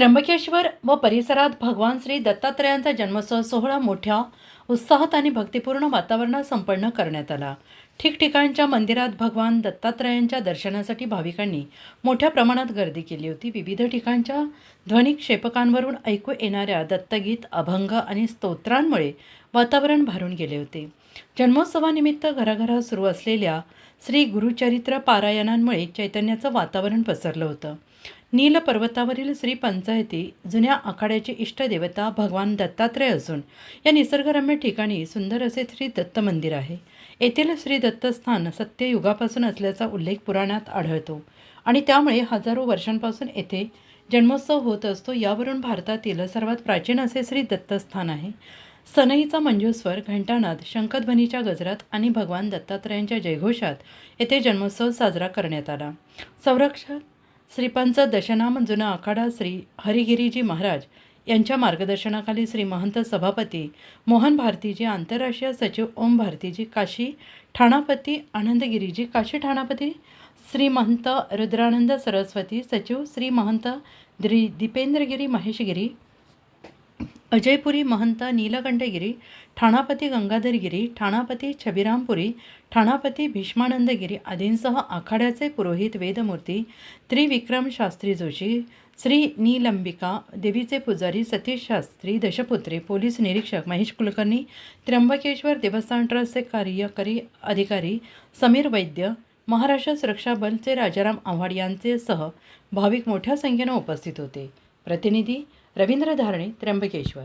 त्र्यंबकेश्वर व परिसरात भगवान श्री दत्तात्रयांचा जन्मोत्सव सोहळा मोठ्या उत्साहात आणि भक्तिपूर्ण वातावरणात संपन्न करण्यात आला. ठिकठिकाणच्या मंदिरात भगवान दत्तात्रयांच्या दर्शनासाठी भाविकांनी मोठ्या प्रमाणात गर्दी केली होती. विविध ठिकाणच्या ध्वनिक्षेपकांवरून ऐकू येणाऱ्या दत्तगीत अभंग आणि स्तोत्रांमुळे वातावरण भरून गेले होते. जन्मोत्सवानिमित्त घराघरात सुरू असलेल्या श्री गुरुचरित्र पारायणांमुळे चैतन्याचं वातावरण पसरलं होतं. नील पर्वतावरील श्री पंचायती जुन्या आखाड्याची इष्टदेवता भगवान दत्तात्रय असून या निसर्गरम्य ठिकाणी सुंदर असे श्री दत्त मंदिर आहे. येथील श्री दत्तस्थान सत्ययुगापासून असल्याचा उल्लेख पुराणात आढळतो आणि त्यामुळे हजारो वर्षांपासून येथे जन्मोत्सव होत असतो यावरून भारतातील सर्वात प्राचीन असे श्री दत्तस्थान आहे. सनईचा मंजूस्वर घंटानाद शंखध्वनीच्या गजरात आणि भगवान दत्तात्रयांच्या जयघोषात येथे जन्मोत्सव साजरा करण्यात आला. संरक्षक श्रीपंच दशनाम जुना आखाडा श्री हरिगिरीजी महाराज यांच्या मार्गदर्शनाखाली श्री महंत सभापती मोहन भारतीजी आंतरराष्ट्रीय सचिव ओम भारतीजी काशी ठाणापती आनंदगिरीजी काशी ठाणापती श्री महंत रुद्रानंद सरस्वती सचिव श्री महंत द्रि दीपेंद्रगिरी महेशगिरी अजयपुरी महंत नीलकंठगिरी ठाणापती गंगाधरगिरी ठाणापती छबिरामपुरी ठाणापती भीष्मानंदगिरी आदींसह आखाड्याचे पुरोहित वेदमूर्ती त्रिविक्रम शास्त्री जोशी श्री नीलंबिका देवीचे पुजारी सतीश शास्त्री दशपुत्री पोलीस निरीक्षक महेश कुलकर्णी त्र्यंबकेश्वर देवस्थान ट्रस्टचे कार्यकारी अधिकारी समीर वैद्य महाराष्ट्र सुरक्षा बलचे राजाराम आव्हाड यांचे सह भाविक मोठ्या संख्येनं उपस्थित होते. प्रतिनिधी रवींद्र धारणे त्र्यंबकेश्वर.